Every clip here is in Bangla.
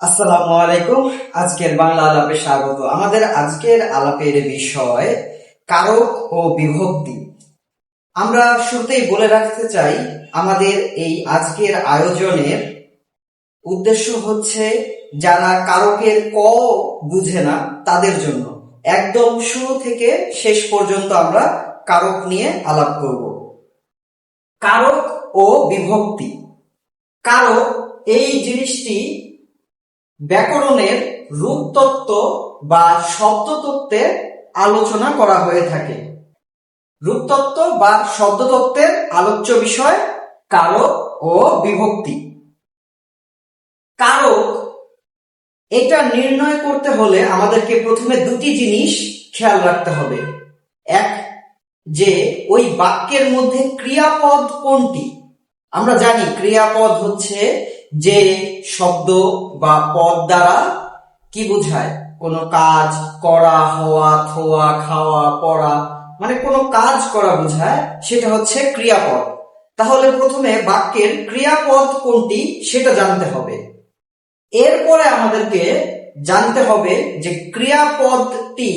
আসসালামু আলাইকুম। আজকের বাংলা আলাপে স্বাগত। আমাদের আজকের আলাপের বিষয় কারক ও বিভক্তি। আমরা শুরুতেই বলে রাখতে চাই, আমাদের এই আজকের আয়োজনের উদ্দেশ্য হচ্ছে যারা কারকের ক বুঝে না, তাদের জন্য। একদম শুরু থেকে শেষ পর্যন্ত আমরা কারক নিয়ে আলাপ করব। কারক ও বিভক্তি। কারক, এই জিনিসটি ব্যাকরণের রূপতত্ত্ব বা শব্দতত্ত্বের আলোচনা করা হয়ে থাকে। রূপতত্ত্ব বা শব্দতত্ত্বের আলোচ্য বিষয় কারক ও বিভক্তি। কারক এটা নির্ণয় করতে হলে আমাদেরকে প্রথমে দুটি জিনিস খেয়াল রাখতে হবে। এক, যে ওই বাক্যের মধ্যে ক্রিয়াপদ কোনটি? আমরা জানি ক্রিয়াপদ হচ্ছে যে শব্দ বা পদ দ্বারা কি বোঝায়? কোনো কাজ করা, হওয়া, থোয়া, খাওয়া, পড়া মানে কোনো কাজ করা বোঝায়, সেটা হচ্ছে ক্রিয়াপদ। তাহলে প্রথমে বাক্যের ক্রিয়াপদ কোনটি সেটা জানতে হবে। এরপরে আমাদেরকে জানতে হবে যে ক্রিয়াপদটি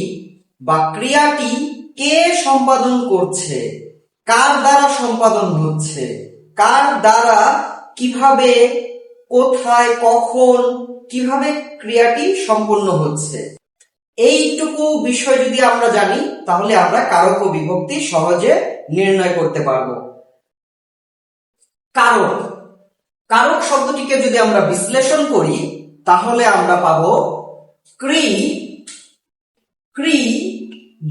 বা ক্রিয়াটি কে সম্পাদন করছে, কার দ্বারা সম্পাদন হচ্ছে, কার দ্বারা কীভাবে কোথায়, কখন, কীভাবে ক্রিয়াটি সম্পন্ন হচ্ছে। এইটুকু বিষয় যদি আমরা জানি, তাহলে আমরা কারক ও বিভক্তি সহজে নির্ণয় করতে পারব। কারক। কারক শব্দটিকে যদি আমরা বিশ্লেষণ করি, তাহলে আমরা পাবো ক্রি ক্রি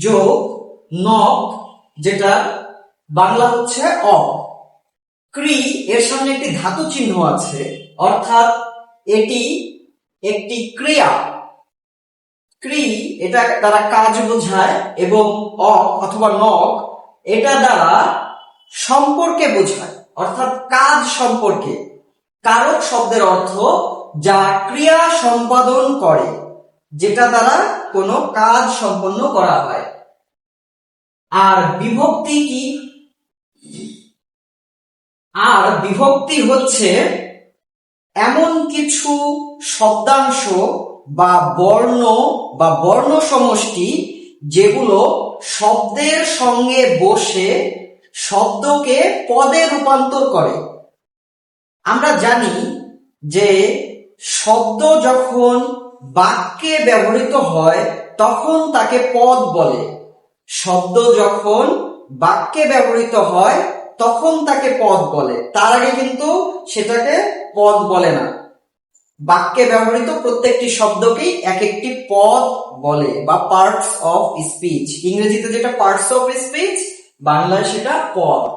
যোগ নক, যেটা বাংলা হচ্ছে অ। ক্রি, এর সামনে একটি ধাতু চিহ্ন আছে। অর্থাৎ এটি একটি ক্রিয়া। ক্রি এটা দ্বারা কাজ বোঝায় এবং অ অথবা নক এটা দ্বারা সম্পর্কে বোঝায়। অর্থাৎ কাজ সম্পর্কে। কারক শব্দের অর্থ যা ক্রিয়া সম্পাদন করে, যেটা দ্বারা কোনো কাজ সম্পন্ন করা হয়। আর বিভক্তি কি? আর বিভক্তি হচ্ছে এমন কিছু শব্দাংশ বা বর্ণ বা বর্ণ সমষ্টি যেগুলো শব্দের সঙ্গে বসে শব্দকে পদে রূপান্তর করে। আমরা জানি যে শব্দ যখন বাক্যে ব্যবহৃত হয়, তখন তাকে পদ বলে। শব্দ যখন বাক্যে ব্যবহৃত হয় তখন তাকে পদ বলে। তার আগে কিন্তু সেটাকে পদ বলে না। বাক্যে ব্যবহৃত প্রত্যেকটি শব্দকেই এক একটি পদ বলে বা পার্টস অফ স্পিচ ইংরেজিতে যেটা পার্টস অফ স্পিচ বাংলায় সেটা পদ।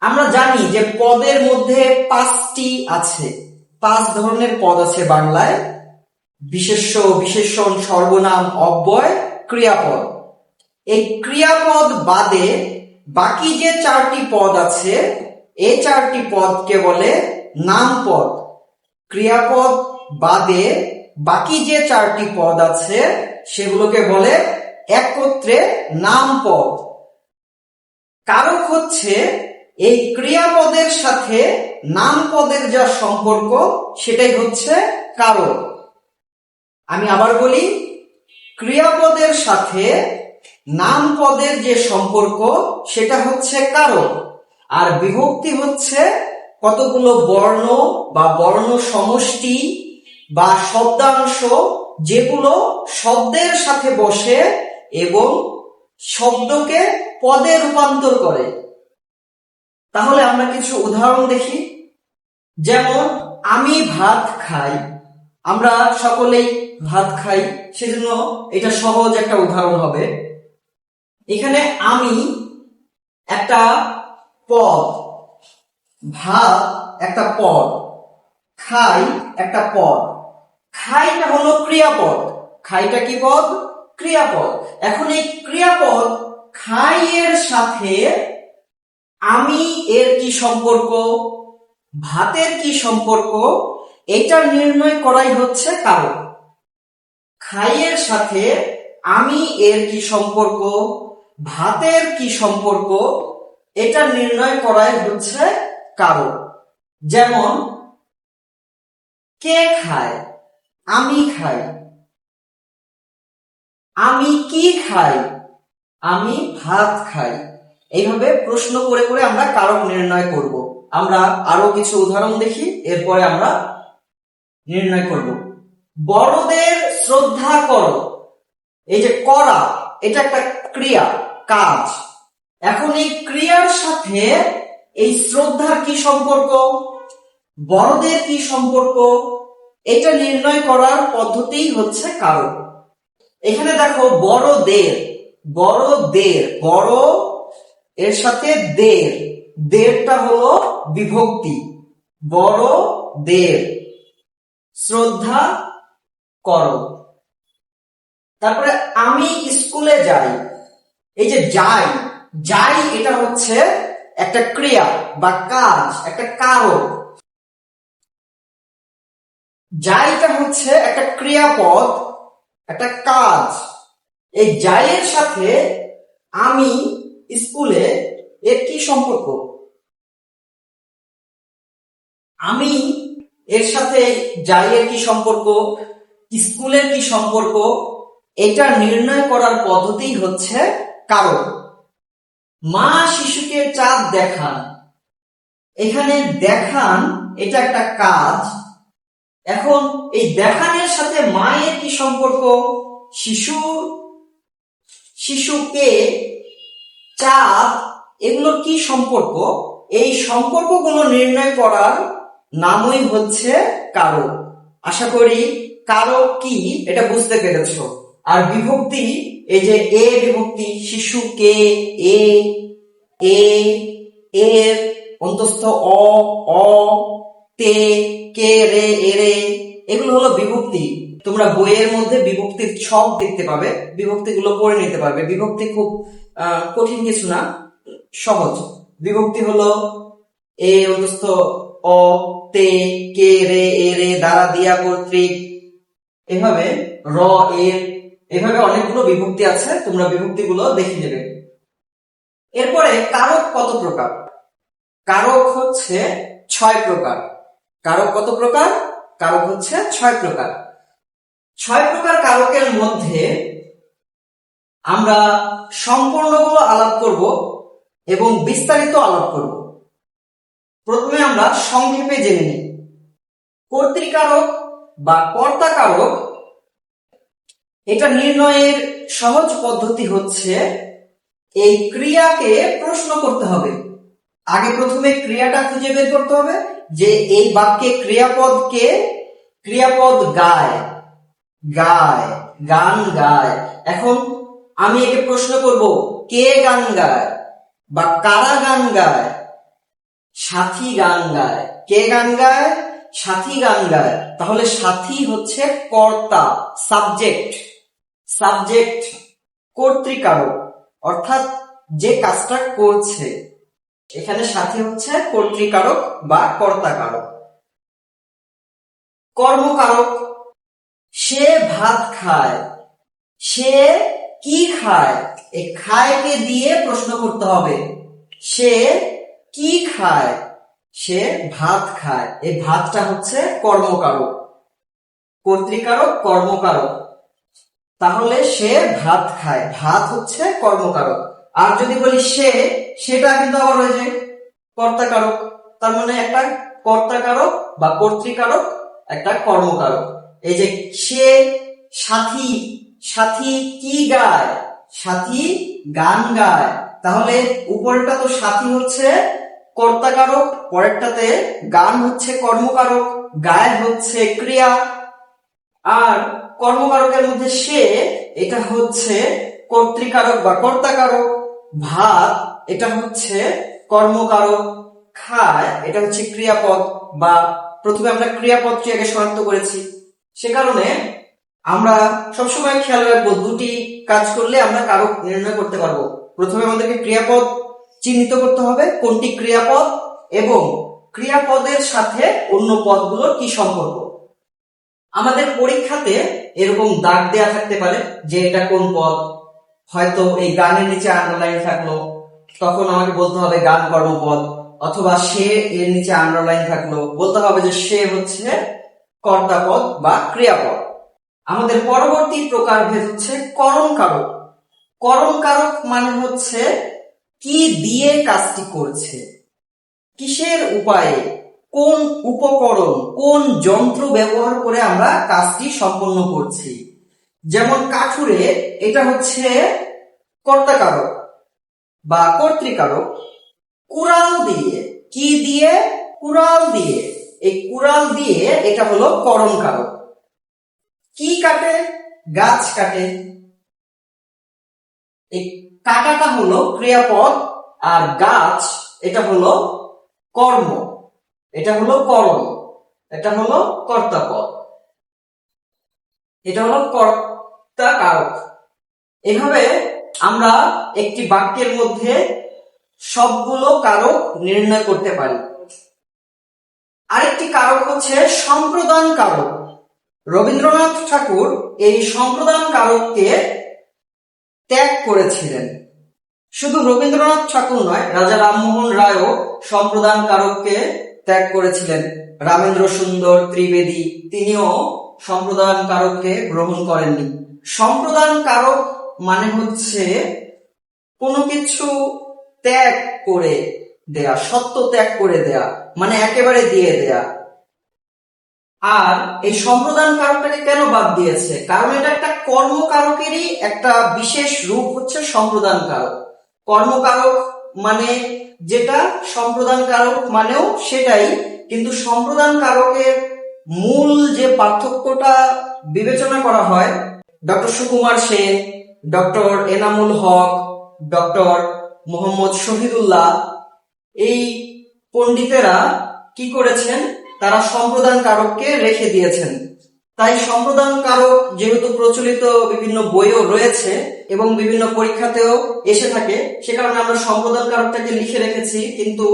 আমরা জানি যে পদের মধ্যে পাঁচটি আছে। পাঁচ ধরনের পদ আছে বাংলায়। বিশেষ্য, বিশেষণ, সর্বনাম, অব্যয়, ক্রিয়াপদ। এই ক্রিয়াপদ বাদে বাকি যে চারটি পদ আছে এই চারটি পদকে বলে নাম পদ। ক্রিয়াপদ বাদে বাকি যে চারটি পদ আছে, সেগুলোকে বলে একত্রে নাম পদ। কারক হচ্ছে এই ক্রিয়াপদের সাথে নাম পদের যা সম্পর্ক, সেটাই হচ্ছে কারক। আমি আবার বলি, ক্রিয়াপদের সাথে নাম পদের যে সম্পর্ক, সেটা হচ্ছে কারক আর বিভক্তি হচ্ছে কতগুলো বর্ণ বা বর্ণ সমষ্টি বা শব্দাংশ, যেগুলো শব্দের সাথে বসে এবং শব্দকে পদে রূপান্তর করে। তাহলে আমরা কিছু উদাহরণ দেখি। যেমন, আমি ভাত খাই। আমরা সকলেই ভাত খাই, সেজন্য এটা সহজ একটা উদাহরণ হবে। এখানে আমি একটা পদ, ভাত একটা পদ, খাই একটা পদ। খাইটা হলো ক্রিয়াপদ। খাইটা কি পদ? ক্রিয়াপদ। এখন এই ক্রিয়াপদ খাই এর সাথে আমি এর কি সম্পর্ক? ভাতের কি সম্পর্ক? এটা নির্ণয় করাই হচ্ছে কারণ। খাইয়ের সাথে আমি এর কি সম্পর্ক? ভাতের কি সম্পর্ক? এটা নির্ণয় করাই হচ্ছে কারণ। যেমন, কে খায়? আমি খাই। আমি কি খাই? আমি ভাত খাই। এইভাবে প্রশ্ন করে করে আমরা কারক নির্ণয় করব। আমরা আরও কিছু উদাহরণ দেখি, এরপরে আমরা নির্ণয় করব। বড়দের শ্রদ্ধা করো। এই যে করা এটা একটা ক্রিয়া, কাজ। এখন এই ক্রিয়ার সাথে এই শ্রদ্ধার কি সম্পর্ক? বড়দের কি সম্পর্ক? এটা নির্ণয় করার পদ্ধতিই হচ্ছে কারণ। এখানে দেখো, বড়দের বড়দের, বড়, এর সাথে দের। দেরটা হলো বিভক্তি। বড় দের শ্রদ্ধা করো তারপরে আমি স্কুলে যাই, এই যে যাই যাই এটা হচ্ছে একটা ক্রিয়া বা কাজ, একটা কারক যাইটা হচ্ছে একটা ক্রিয়াপদ, একটা কাজ। এই যাইয়ের সাথে আমি স্কুলে এর কি সম্পর্ক? আমি এর সাথে যাইয়ের কি সম্পর্ক? স্কুলের কি সম্পর্ক? এটা নির্ণয় করার পদ্ধতি হচ্ছে কারণ মা শিশুকে চাঁদ দেখান। এখানে দেখান, এটা একটা কাজ। এখন এই দেখানের সাথে মায়ের কি সম্পর্ক? শিশু, শিশুকে চাঁদ এগুলোর কি সম্পর্ক? এই সম্পর্কগুলো নির্ণয় করার নামই হচ্ছে কারক আশা করি কারক কি, এটা বুঝতে পেরেছ। আর বিভক্তি এই যে এ বিভক্তি, শিশু কে, এ এ এর অন্তস্থ অ অ, তে, কে, রে, এ, রে, এগুলো হলো বিভক্তি। তোমরা বইয়ের মধ্যে বিভক্তির ছক দেখতে পাবে, বিভক্তিগুলো পড়ে নিতে পারবে। বিভক্তি খুব কঠিন কিছু না, সহজ। বিভক্তি হলো এ অন্তস্থ অ, তে, কে, রে, এ, রে, দ্বারা দিয়া কর্তৃক। এভাবে র, এর এভাবে অনেকগুলো বিভক্তি আছে, তোমরা বিভক্তিগুলো দেখে নেবে। এরপরে কারক কত প্রকার? কারক হচ্ছে ছয় প্রকার। কারক কত প্রকার? কারক হচ্ছে ছয় প্রকার। ছয় প্রকার কারকের মধ্যে আমরা সম্পূর্ণগুলো আলাপ করব এবং বিস্তারিত আলাপ করব। প্রথমে আমরা সংক্ষেপে জেনে নিই। কর্তৃকারক বা কর্তাকারক এটা নির্ণয়ের সহজ পদ্ধতি হচ্ছে, এই ক্রিয়াকে প্রশ্ন করতে হবে। আগে প্রথমে ক্রিয়াটা খুঁজে বের করতে হবে যে এই বাক্যে ক্রিয়াপদকে ক্রিয়াপদ গায় গায়, গান গায়। এখন আমি একে প্রশ্ন করব, কে গান গায় বা কারা গান গায়? সাথী গান গায়। কে গান গায়? সাথী গান গায়। তাহলে সাথী হচ্ছে কর্তা, সাবজেক্ট। সাবজেক্ট কর্তৃকারক, অর্থাৎ যে কাজটা করছে, এখানে সাথে হচ্ছে কর্তৃকারক বা কর্তাকারক। কর্মকারক, সে ভাত খায়, সে কি খায় এই খায়কে দিয়ে প্রশ্ন করতে হবে, সে কি খায়, সে ভাত খায় এই ভাতটা হচ্ছে কর্মকারক। কর্তৃকারক, কর্মকারক। তাহলে সে ভাত খায়। ভাত হচ্ছে কর্মকারক। আর যদি বলি সে, সেটা কিন্তু আবার হয়ে যায় কর্তাকারক। তার মানে একটা কর্তাকারক বা কর্তৃকারক, একটা কর্মকারক। এই যে সে সাথী সাথী কি গায়? সাথী গান গায়। তাহলে উপরেরটা তো সাথী হচ্ছে কর্তাকারক, পরেরটাতে গান হচ্ছে কর্মকারক, গায় হচ্ছে ক্রিয়া। আর কর্মকারকের মধ্যে সে এটা হচ্ছে কর্তৃকারক বা কর্তাকারক ভাত, এটা হচ্ছে কর্মকারক খায়, এটা হচ্ছে ক্রিয়াপদ বা প্রথমে আমরা ক্রিয়াপদটি আগে শনাক্ত করেছি। সে কারণে আমরা সবসময় খেয়াল রাখব, দুটি কাজ করলে আমরা কারক নির্ণয় করতে পারব। প্রথমে আমাদেরকে ক্রিয়াপদ চিহ্নিত করতে হবে, কোনটি ক্রিয়াপদ এবং ক্রিয়াপদের সাথে অন্য পদগুলোর কি সম্পর্ক। আমাদের পরীক্ষাতে এরকম দাগ দেয়া থাকতে পারে যে এটা কোন পদ? হয়তো এই গানের নিচে আন্ডারলাইন থাকল, তখন আমাকে বলতে হবে গান কর্মপদ অথবা সে এর নিচে আন্ডারলাইন থাকল, বলতে হবে যে সে হচ্ছে কর্তাপদ বা ক্রিয়াপদ আমাদের পরবর্তী প্রকারভেদ হচ্ছে করণ কারক করণ কারক মানে হচ্ছে কি দিয়ে কাজটি করছে, কিসের উপায়ে কোন উপকরণ, কোন যন্ত্র ব্যবহার করে আমরা কাজটি সম্পন্ন করছি? যেমন কাঠুরে, এটা হচ্ছে কর্তাকারক বা কর্তৃকারক। কুড়াল দিয়ে, কি দিয়ে? কুড়াল দিয়ে। এই কুড়াল দিয়ে এটা হলো করণ কারক কি কাটে? গাছ কাটে। এই কাটাটা হলো ক্রিয়াপদ আর গাছ, এটা হলো কর্ম। এটা হলো করণ এটা হলো কর্তাপদ, এটা হলো কর্তা কারক এভাবে আমরা একটি বাক্যের মধ্যে সবগুলো কারক নির্ণয় করতে পারি। আরেকটি কারক হচ্ছে সম্প্রদান কারক। রবীন্দ্রনাথ ঠাকুর এই সম্প্রদান কারককে ত্যাগ করেছিলেন। শুধু রবীন্দ্রনাথ ঠাকুর নয়, রাজা রামমোহন রায়ও সম্প্রদান কারককে ত্যাগ করেছিলেন। রামেন্দ্র সুন্দর, ত্রিবেদী তিনিও সম্প্রদান কারককে গ্রহণ করেননি। সম্প্রদান কারক মানে হচ্ছে কোনো কিছু ত্যাগ করে দেয়া, সত্য ত্যাগ করে দেয়া মানে একেবারে দিয়ে দেয়া। আর এই সম্প্রদান কারকটাকে কেন বাদ দিয়েছে? কারণ এটা একটা কর্মকারকেরই একটা বিশেষ রূপ হচ্ছে সম্প্রদান কারক। কর্মকারক মানে যেটা সম্প্রদান কারক মানেও সেটাই, কিন্তু সম্প্রদান কারকের মূল যে পার্থক্যটা বিবেচনা করা হয়, doctor Sukumar Sen, doctor Enamul Haq, doctor Mohammad Shahidullah, এই পণ্ডিতেরা কি করেছেন? তারা সম্প্রদান কারককে রেখে দিয়েছেন। তাই সম্প্রদান কারক যেহেতু প্রচলিত বিভিন্ন বইও রয়েছে এবং বিভিন্ন পরীক্ষাতেও এসে থাকে, সে কারণে আমরা সম্প্রদান কারকটাকে লিখে রেখেছি, কিন্তু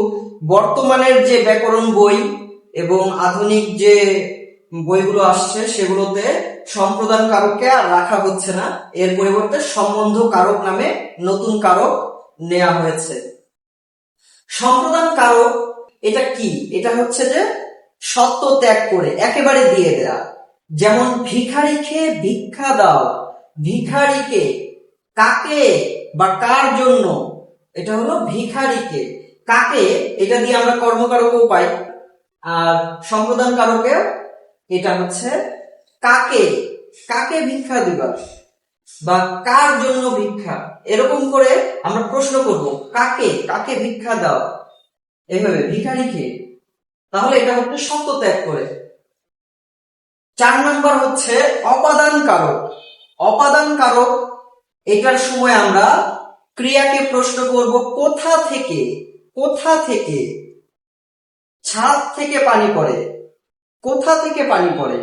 বর্তমানের যে ব্যাকরণ বই এবং আধুনিক যে বইগুলো আসছে, সেগুলোতে সম্প্রদান কারককে আর রাখা হচ্ছে না। এর পরিবর্তে সম্বন্ধ কারক নামে নতুন কারক নেওয়া হয়েছে। সম্প্রদান কারক এটা কি? এটা হচ্ছে যে সত্য ত্যাগ করে একেবারে দিয়ে দেয়া। যেমন ভিখারিকে ভিক্ষা দাও, ভিখারিকে কাকে বা কার জন্য? এটা হলো ভিখারিকে। কাকে? এটা দিয়ে আমরা কর্মকারকও পাই। আর সম্প্রদান কারকে এটা হচ্ছে কাকে? কাকে ভিক্ষা দিবা? বা কার জন্য ভিক্ষা? এরকম করে আমরা প্রশ্ন করব, কাকে? কাকে ভিক্ষা দাও? এভাবে ভিখারিকে। তাহলে এটা হচ্ছে সত্য ত্যাগ করে। চার নাম্বার হচ্ছে অপাদান কারক অপাদান কারক এটার সময় আমরা ক্রিয়াকে প্রশ্ন করব কোথা থেকে কোথা থেকে? ছাদ থেকে পানি পড়ে। কোথা থেকে পানি পড়ে?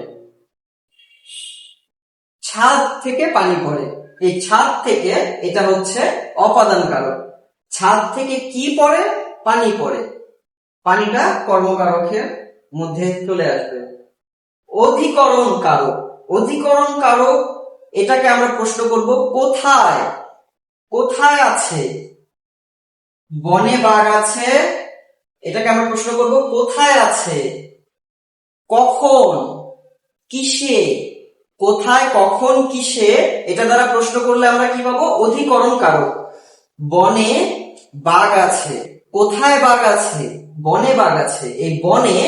ছাদ থেকে পানি পড়ে। এই ছাদ থেকে এটা হচ্ছে অপাদান কারক ছাদ থেকে কি পড়ে? পানি পড়ে। পানিটা কর্মকারকের মধ্যে চলে আসবে। অধিকরণ কারক অধিকরণ কারক এটাকে আমরা প্রশ্ন করব, কোথায়? কোথায় আছে? বনে বাঘ আছে, এটাকে আমরা প্রশ্ন করব, কোথায় আছে? কখন? কিসে? কোথায়, কখন, কিসে? এটা দ্বারা প্রশ্ন করলে আমরা কি পাবো? অধিকরণ কারক বনে বাঘ আছে। কোথায় বাঘ আছে? বনে বাঘ আছে। এই বনে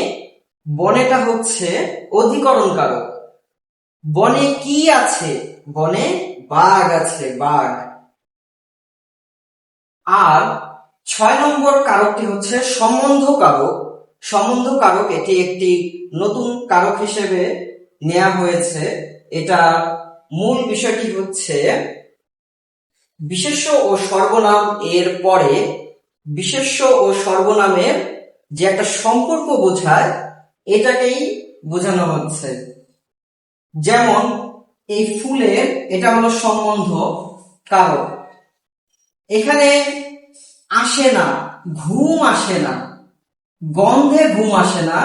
বনেটা হচ্ছে অধিকরণ কারক বনে কি আছে? বনে বাঘ আছে, বাঘ। আর ছয় নম্বর কারকটি হচ্ছে সম্বন্ধ কারক সম্বন্ধ কারক এটি একটি নতুন কারক হিসেবে নেওয়া হয়েছে। এটা মূল বিষয়টি হচ্ছে বিশেষ্য ও সর্বনাম এর পরে বিশেষ্য ও সর্বনামের যে একটা সম্পর্ক বোঝায় এটাকেই বোঝানো হচ্ছে। যেমন, এই ফুলের, এটা হলো সম্বন্ধ কারক। এখানে আসে না, ঘুম আসে না, গন্ধে ঘুম আসে না,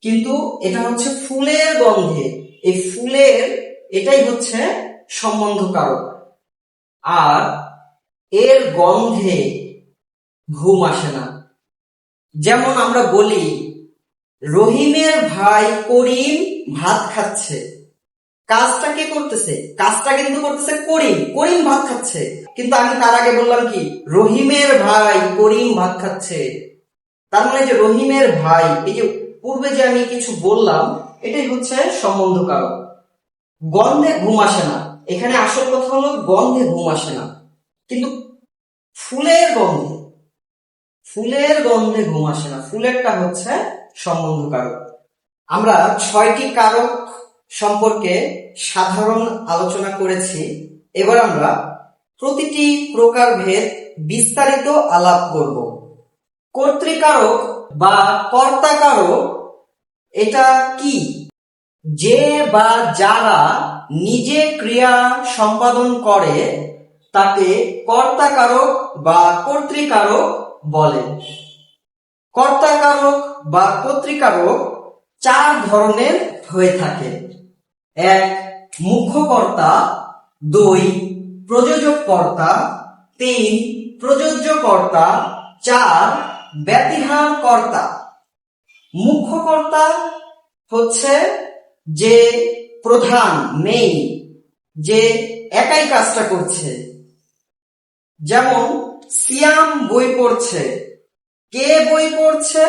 কিন্তু এটা হচ্ছে ফুলের গন্ধে। এই ফুলের, এটাই হচ্ছে সম্বন্ধ কারক। আর এর গন্ধে ঘুম আসে না। যেমন আমরা বলি রহিমের ভাই করিম ভাত খাচ্ছে। কাজটা কে করতেছে? কাজটা কিন্তু করতেছে করিম। করিম ভাত খাচ্ছে। কিন্তু আমি তার আগে বললাম কি? রহিমের ভাই করিম ভাত খাচ্ছে। তার মানে যে রহিমের ভাই, এই যে পূর্বে যে আমি কিছু বললাম, এটাই হচ্ছে সম্বন্ধ কারক গন্ধে ঘুম আসে না। এখানে আসল কথা হলো গন্ধে ঘুম আসে না। কিন্তু ফুলের গন্ধে ফুলের গন্ধে ঘুম আসে না। ফুলেরটা হচ্ছে সম্বন্ধ কারক আমরা ছয়টি কারক সম্পর্কে সাধারণ আলোচনা করেছি। এবার আমরা প্রতিটি প্রকারভেদ বিস্তারিত আলাপ করব। কর্তৃকারক বা কর্তাকারক, এটা কি? যে বা যারা নিজে ক্রিয়া সম্পাদন করে, তাকে কর্তাকারক বা কর্তৃকারক বলে। কর্তাকারক বা কর্তৃকারক চার ধরনের হয়ে থাকে। এক মুখ্য কর্তা দুই প্রযোজক কর্তা তিন প্রযোজ্য কর্তা চার ব্যতিহার কর্তা মুখ্য কর্তা হচ্ছে যে প্রধান মেইন যে একাই কাজটা করছে। যেমন, সিয়াম বই পড়ছে। কে বই পড়ছে?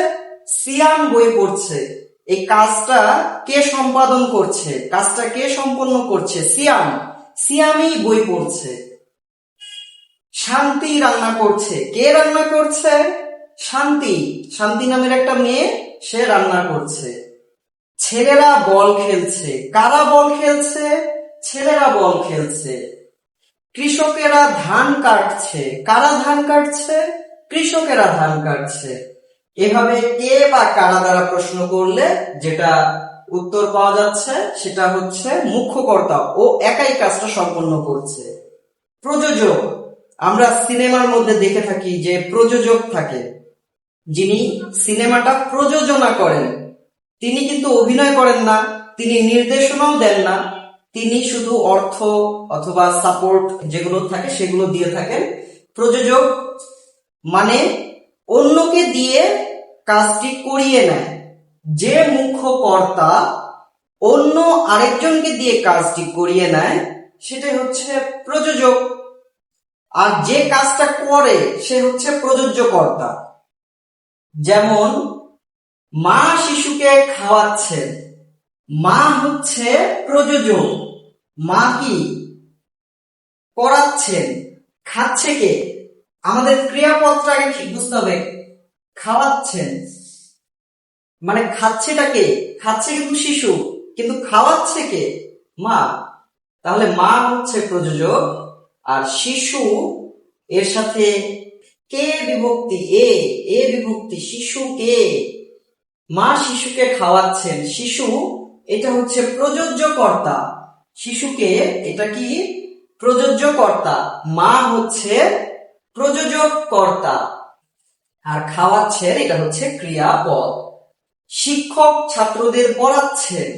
সিয়াম বই পড়ছে। এই কাজটা কে সম্পাদন করছে? কাজটা কে সম্পন্ন করছে? সিয়াম। সিয়ামই বই পড়ছে। শান্তি রান্না করছে। কে রান্না করছে? শান্তি। শান্তি নামের একটা মেয়ে, সে রান্না করছে। ছেলেরা বল খেলছে। কারা বল খেলছে? ছেলেরা বল খেলছে। কৃষকেরা ধান কাটছে। কারা ধান কাটছে? কৃষকেরা ধান কাটছে। এভাবে কে বা কারা দ্বারা প্রশ্ন করলে যেটা উত্তর পাওয়া যাচ্ছে, সেটা হচ্ছে মুখ্যকর্তা ও একাই কাজটা সম্পন্ন করছে। প্রযোজক, আমরা সিনেমার মধ্যে দেখে থাকি যে প্রযোজক থাকে। যিনি সিনেমাটা প্রযোজনা করেন, তিনি কিন্তু অভিনয় করেন না, তিনি নির্দেশনাও দেন না, তিনি শুধু অর্থ অথবা সাপোর্ট যেগুলো থাকে সেগুলো দিয়ে থাকেন। প্রযোজক মানে অন্যকে দিয়ে কাজটি করিয়ে নেয়। যে মুখ্য কর্তা অন্য আরেকজনকে দিয়ে কাজটি করিয়ে নেয়, সেটাই হচ্ছে প্রযোজক। আর যে কাজটা করে, সে হচ্ছে প্রযোজ্য কর্তা যেমন, মা শিশুকে খাওয়াচ্ছেন মা হচ্ছে প্রযোজক। মা কি? করাচ্ছেন খাচ্ছে কে? আমাদের ক্রিয়াপদটাকে ঠিক বুঝতে হবে। খাওয়াচ্ছেন। মানে খাচ্ছেটা কে? খাচ্ছে কিন্তু শিশু, কিন্তু খাওয়াচ্ছে কে? মা। তাহলে মা হচ্ছে প্রযোজক, আর শিশু এর সাথে কে বিভক্তি? এ। এ বিভক্তি শিশু কে? মা শিশুকে খাওয়াচ্ছেন। শিশু এটা হচ্ছে প্রযোজ্য কর্তা শিশুকে এটা কি? প্রযোজ্য কর্তা মা হচ্ছে প্রযোজক কর্তা আর খাওয়াচ্ছেন, এটা হচ্ছে ক্রিয়াপদ। শিক্ষক ছাত্রদের পড়াচ্ছেন।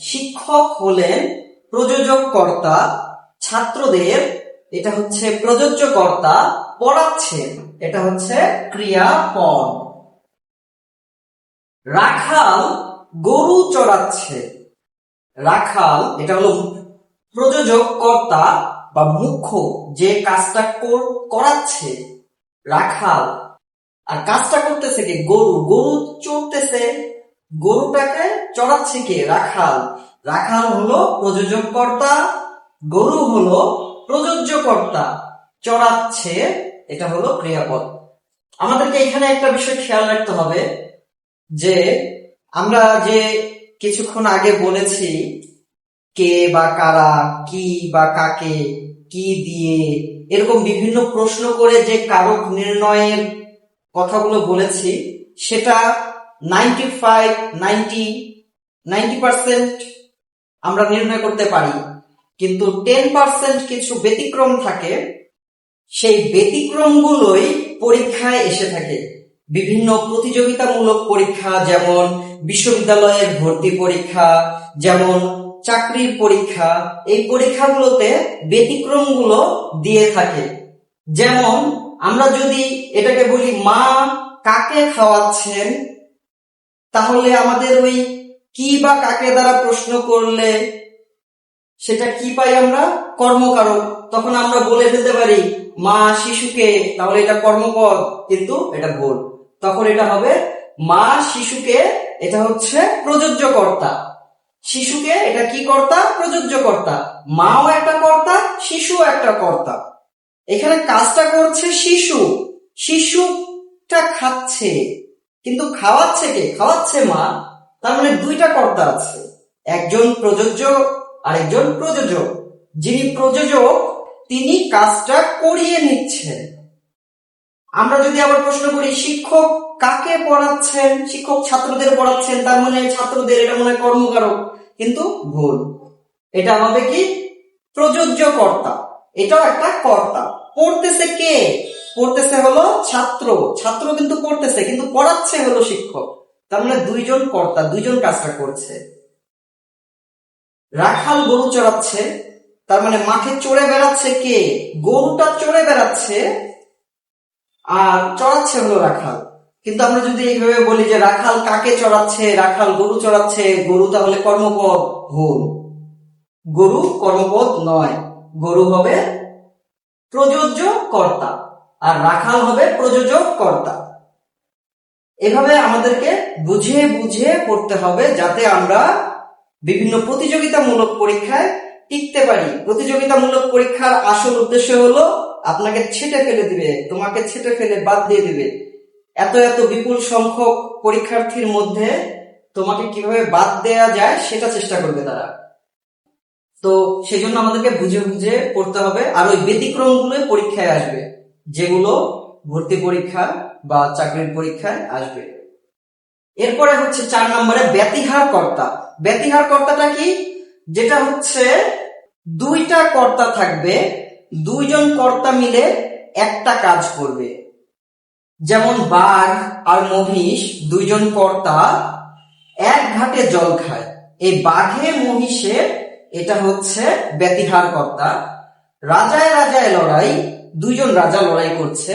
শিক্ষক হলেন প্রযোজক কর্তা ছাত্রদের, এটা হচ্ছে প্রযোজ্য কর্তা পড়াচ্ছেন, এটা হচ্ছে ক্রিয়াপদ। রাখাল গরু চড়াচ্ছে। রাখাল, এটা হলো প্রযোজক কর্তা বা মুখ্য যে কাজটা কর- করাচ্ছে, রাখাল, আর কাজটা করতেছে কে? গরু। গরু চড়তেছে। গরুটাকে চড়াচ্ছে কে? রাখাল। রাখাল হলো প্রযোজক কর্তা গরু হলো প্রযোজ্য কর্তা চড়াচ্ছে, এটা হলো ক্রিয়াপদ। আমাদেরকে এখানে একটা বিষয় খেয়াল রাখতে হবে যে, আমরা যে কিছুক্ষণ আগে বলেছি কে বা কারা, কি বা কাকে, কি দিয়ে, এরকম বিভিন্ন প্রশ্ন করে যে কারক নির্ণয়ের কথাগুলো বলেছি, সেটা ninety five ninety ninety percent আমরা নির্ণয় করতে পারি। কিন্তু টেন পার্সেন্ট কিছু ব্যতিক্রম থাকে, সেই ব্যতিক্রমগুলোই পরীক্ষায় এসে থাকে। বিভিন্ন প্রতিযোগিতামূলক পরীক্ষা, যেমন বিশ্ববিদ্যালয়ের ভর্তি পরীক্ষা, যেমন চাকরির পরীক্ষা, এই পরীক্ষাগুলোতে ব্যতিক্রমগুলো দিয়ে থাকে। যেমন, আমরা যদি এটাকে বলি, মা, কাকে খাওয়াচ্ছেন? তাহলে আমাদের ওই কি বা কাকে দ্বারা প্রশ্ন করলে সেটা কি পাই আমরা? কর্মকারক। তখন আমরা বলে ফেলতে পারি, মা, শিশুকে। তাহলে এটা কর্মপদ, কিন্তু এটা ভুল। তখন এটা হবে, মা, শিশুকে। এটা হচ্ছে প্রযোজ্য কর্তা। শিশুকে এটা কি কর্তা? প্রযোজ্য কর্তা। মাও একটা কর্তা শিশু একটা কর্তা। এখানে কাজটা করছে শিশু। শিশুটা খাচ্ছে। কিন্তু খাওয়াচ্ছে কে? খাওয়াচ্ছে মা। তার মানে দুইটা কর্তা আছে। একজন প্রযোজ্য, আরেকজন প্রযোজক। যিনি প্রযোজক, তিনি কাজটা করিয়ে নিচ্ছেন। আমরা যদি আবার প্রশ্ন করি, শিক্ষক কাকে পড়াচ্ছেন? শিক্ষক ছাত্রদের পড়াচ্ছেন? তার মানে ছাত্রদের এটা মনে হয় কর্মকারক। কিন্তু ভুল। এটা হবে কি? প্রযোজ্য কর্তা এটাও একটা কর্তা। পড়তেছে কে? পড়তেছে হলো ছাত্র। ছাত্র কিন্তু পড়তেছে, কিন্তু পড়াচ্ছে হলো শিক্ষক। তার মানে দুইজন কর্তা, দুইজন কাজটা করছে। রাখাল গরু চড়াচ্ছে, তার মানে মাঠে চড়ে বেড়াচ্ছে কে? গরুটা চড়ে বেড়াচ্ছে, আর চড়াচ্ছে হলো রাখাল। কিন্তু আমরা যদি এইভাবে বলি যে রাখাল কাকে চড়াচ্ছে, রাখাল গরু চড়াচ্ছে, গরু তাহলে কর্মপদ ভুল। গরু কর্মপদ নয়, গরু হবে প্রযোজ্য কর্তা আর রাখাল হবে প্রযোজক কর্তা এভাবে আমাদেরকে বুঝে বুঝে পড়তে হবে যাতে আমরা বিভিন্ন প্রতিযোগিতামূলক পরীক্ষায় টিকতে পারি। প্রতিযোগিতামূলক পরীক্ষার আসল উদ্দেশ্য হলো, আপনাকে ছেটে ফেলে দিবে, তোমাকে ছেটে ফেলে বাদ দিয়ে দিবে। এত এত বিপুল সংখ্যক পরীক্ষার্থীর মধ্যে তোমাকে কীভাবে বাদ দেয়া যায় সেটা চেষ্টা করবে তারা। তো সেই জন্য আমাদেরকে বুঝে বুঝে পড়তে হবে। আর ওই ব্যতিক্রমগুলো পরীক্ষায় আসবে, যেগুলো ভর্তি পরীক্ষা বা চাকরির পরীক্ষায় আসবে। এরপরে হচ্ছে চার নম্বরে ব্যতিহার কর্তা ব্যতিহার কর্তাটা কি? যেটা হচ্ছে দুইটা কর্তা থাকবে, দুইজন কর্তা মিলে একটা কাজ করবে। যেমন বাঘ আর মহিষ, দুইজন কর্তা এক ঘাটে জল খায়। এই বাঘে মহিষের এটা হচ্ছে ব্যতিহার কর্তা। রাজায় রাজায় লড়াই, দুইজন রাজা লড়াই করছে,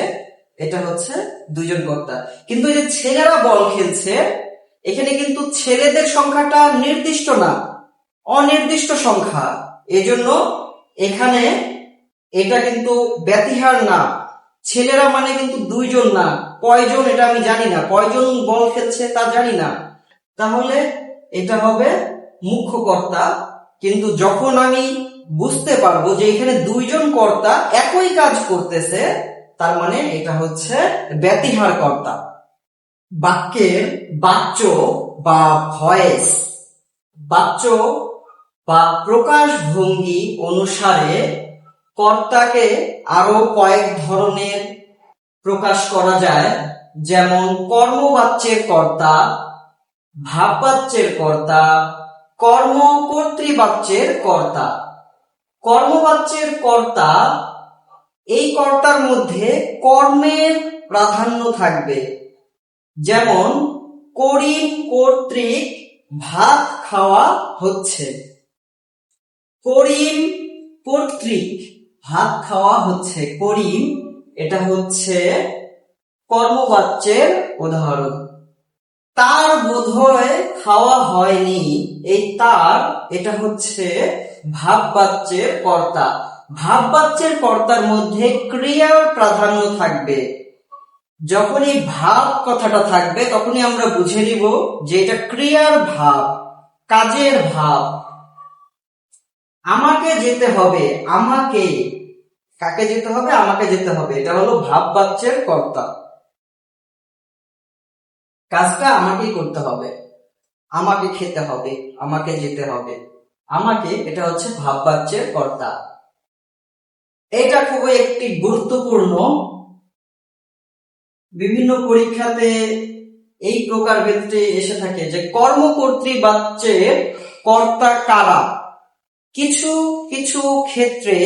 এটা হচ্ছে দুইজন কর্তা। কিন্তু যে ছেলেরা বল খেলছে, এখানে কিন্তু ছেলেদের সংখ্যাটা নির্দিষ্ট না, অনির্দিষ্ট সংখ্যা। এজন্য এখানে এটা কিন্তু ব্যতিহার না। ছেলেরা মানে কিন্তু দুইজন না। কয়জন এটা আমি জানি না। কয়জন বল খেলছে তা জানি না। তাহলে এটা হবে মুখ্য কর্তা। কিন্তু যখন আমি বুঝতে পারব যে এখানে দুইজন কর্তা একই কাজ করতেছে, তার মানে এটা হচ্ছে ব্যতিহার কর্তা। বাক্যের বাচ্য বা ভয়েস। বাচ্য বা প্রকাশ ভঙ্গি অনুসারে কর্তাকে আরও কয়েক ধরনের প্রকাশ করা যায়। যেমন, কর্মবাচ্যের কর্তা, ভাববাচ্যের কর্তা কর্ম কর্তৃবাচ্যের কর্তা। কর্মবাচ্যের কর্তা, এই কর্তার মধ্যে কর্মের প্রাধান্য থাকবে। যেমন, করিম কর্তৃক ভাত খাওয়া হচ্ছে। করিম কর্তৃক ভাত খাওয়া হচ্ছে করিম, এটা হচ্ছে কর্মবাচ্যের উদাহরণ। তার বোধহয় খাওয়া হয়নি, এই তার, এটা হচ্ছে ভাববাচ্যের কর্তা। ভাববাচ্যের কর্তার মধ্যে ক্রিয়ার প্রাধান্য থাকবে। যখনই ভাব কথাটা থাকবে, তখনই আমরা বুঝে নিব যে এটা ক্রিয়ার ভাব, কাজের ভাব। আমাকে যেতে হবে, আমাকে, কাকে যেতে হবে, আমাকে যেতে হবে। এটা হলো ভাব বাচ্চের কর্তা। কাজটা আমাকেই করতে হবে। আমাকে খেতে হবে, আমাকে যেতে হবে। আমাকে, এটা হচ্ছে ভাব বাচ্চের কর্তা। এটা খুবই একটি গুরুত্বপূর্ণ বিভিন্ন পরীক্ষাতে এই প্রকার ক্ষেত্রে এসে থাকে যে কর্মকর্তৃ বাচ্চের কর্তা কারা? কিছু কিছু ক্ষেত্রে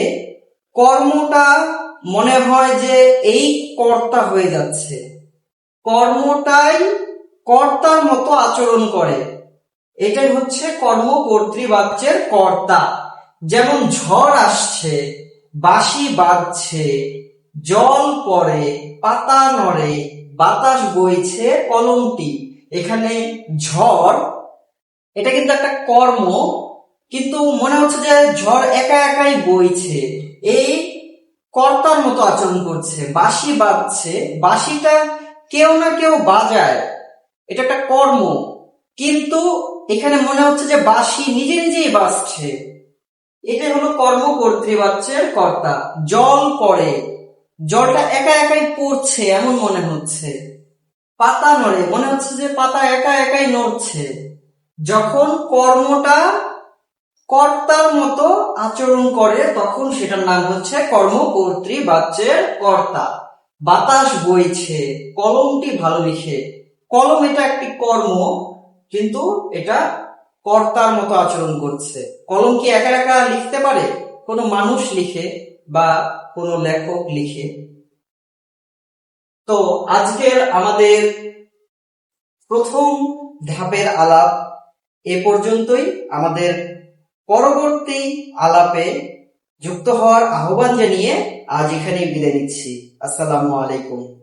কর্মটা মনে হয় যে এই কর্তা হয়ে যাচ্ছে। কর্মটাই কর্তার মতো আচরণ করে। এটাই হচ্ছে কর্ম কর্তৃবাচ্যের কর্তা। যেমন ঝড় আসছে, বাঁশি বাজছে, জল পড়ে, পাতা নড়ে, বাতাস বইছে, কলমটি। এখানে ঝড়, এটা কিন্তু একটা কর্ম। কিন্তু মনে হচ্ছে যে ঝড় একা একাই বইছে। এই কর্তার মতো আচরণ করছে, বাঁশি বাজছে। বাঁশিটা কেউ না কেউ বাজায়। এটা একটা কর্ম। কিন্তু এখানে মনে হচ্ছে যে বাঁশি নিজে নিজেই বাজছে। এটা হলো কর্ম কর্তৃবাচ্যের কর্তা। জল পড়ে। জলটা একা একাই পড়ছে, এমন মনে হচ্ছে। পাতা নড়ে। মনে হচ্ছে যে পাতা একা একাই নড়ছে। যখন কর্মটা কর্তার মতো আচরণ করে, তখন সেটার নাম হচ্ছে কর্মকর্ত্রী বাচ্চের কর্তা। বাতাস বইছে, কলমটি ভালো লিখে। কলম এটা একটি কর্ম, কিন্তু এটা কর্তার মতো আচরণ করছে। কলম কি একা একা লিখতে পারে? কোনো মানুষ লিখে বা কোনো লেখক লিখে। তো আজকের আমাদের প্রথম ধাপের আলাপ এ পর্যন্তই। আমাদের পরবর্তী আলাপে যুক্ত হওয়ার আহ্বান জানিয়ে আজ এখানেই বিদায় নিচ্ছি। আসসালামু আলাইকুম।